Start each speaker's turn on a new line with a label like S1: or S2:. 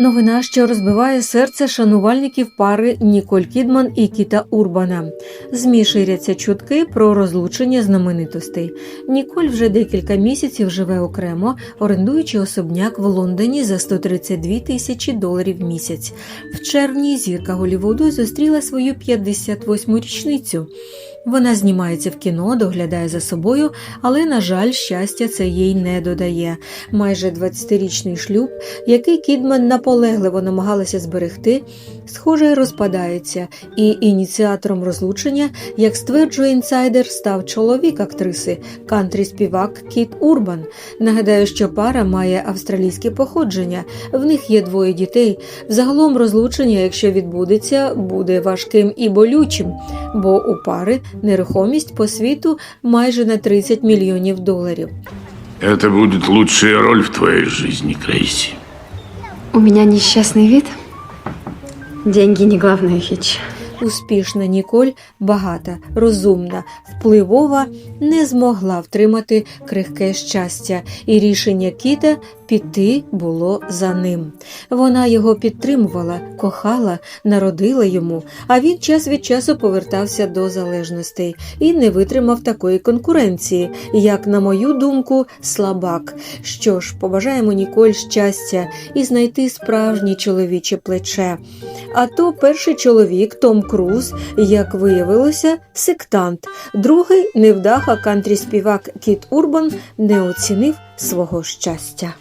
S1: Новина, що розбиває серце шанувальників пари Ніколь Кідман і Кіта Урбана. ЗМІ ширяться чутки про розлучення знаменитостей. Ніколь вже декілька місяців живе окремо, орендуючи особняк в Лондоні за 132 тисячі доларів місяць. В червні зірка Голівуду зустріла свою 58-му річницю. Вона знімається в кіно, доглядає за собою, але, на жаль, щастя це їй не додає. Майже 20-річний шлюб, який Кідман наполегливо намагалася зберегти, схоже, розпадається, і ініціатором розлучення, як стверджує інсайдер, став чоловік актриси, кантрі-співак Кіт Урбан. Нагадаю, що пара має австралійське походження, в них є двоє дітей. Взагалом розлучення, якщо відбудеться, буде важким і болючим, бо у пари нерухомість по світу майже на 30 мільйонів доларів.
S2: Это будет лучшая роль в твоей жизни, Крейси.
S3: У меня несчастный вид. Деньги не главная хіч.
S1: Успішна Ніколь, багата, розумна, впливова, не змогла втримати крихке щастя, і рішення Кіта піти було за ним. Вона його підтримувала, кохала, народила йому, а він час від часу повертався до залежностей і не витримав такої конкуренції, як, на мою думку, слабак. Що ж, побажаємо Ніколь щастя і знайти справжнє чоловіче плече. А то перший чоловік Том Круз, як виявилося, сектант, другий невдаха кантрі співак Кіт Урбан не оцінив свого щастя.